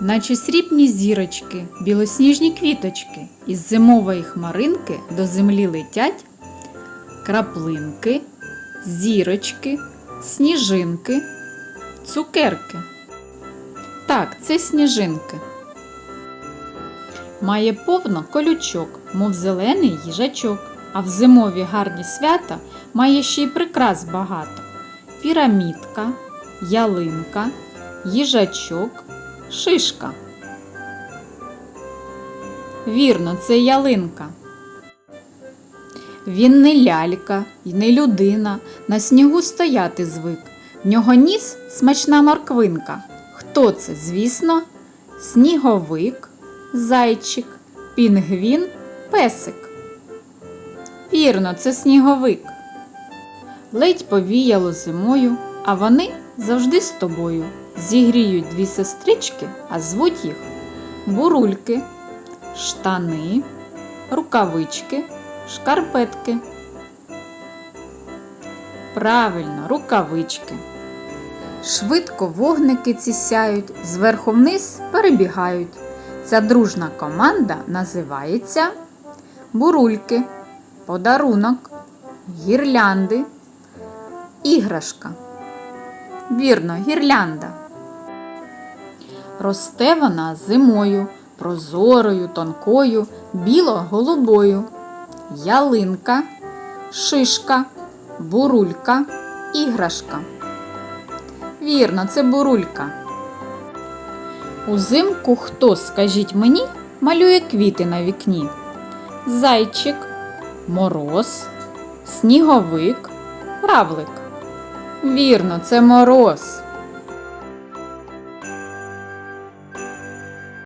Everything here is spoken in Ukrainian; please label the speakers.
Speaker 1: наче срібні зірочки, білосніжні квіточки, із зимової хмаринки до землі летять краплинки, зірочки, сніжинки, цукерки. Так, це сніжинки. Має повно колючок, мов зелений їжачок, а в зимові гарні свята має ще й прикрас багато. Пірамідка, ялинка, їжачок, шишка. Вірно, це ялинка. Він не лялька і не людина, на снігу стояти звик. В нього ніс смачна морквинка. Хто це? Звісно, сніговик, зайчик, пінгвін, песик. Вірно, це сніговик. Ледь повіяло зимою, а вони завжди з тобою. Зігріють дві сестрички, а звуть їх бурульки, штани, рукавички, шкарпетки. Правильно, рукавички. Швидко вогники ці сяють, зверху вниз перебігають. Ця дружна команда називається бурульки, подарунок, гірлянди, іграшка. Вірно, гірлянда. Росте вона зимою, прозорою, тонкою, біло-голубою. Ялинка, шишка, бурулька, іграшка. Вірно, це бурулька. Узимку хто, скажіть мені, малює квіти на вікні? Зайчик, мороз, сніговик, равлик. Вірно, це мороз.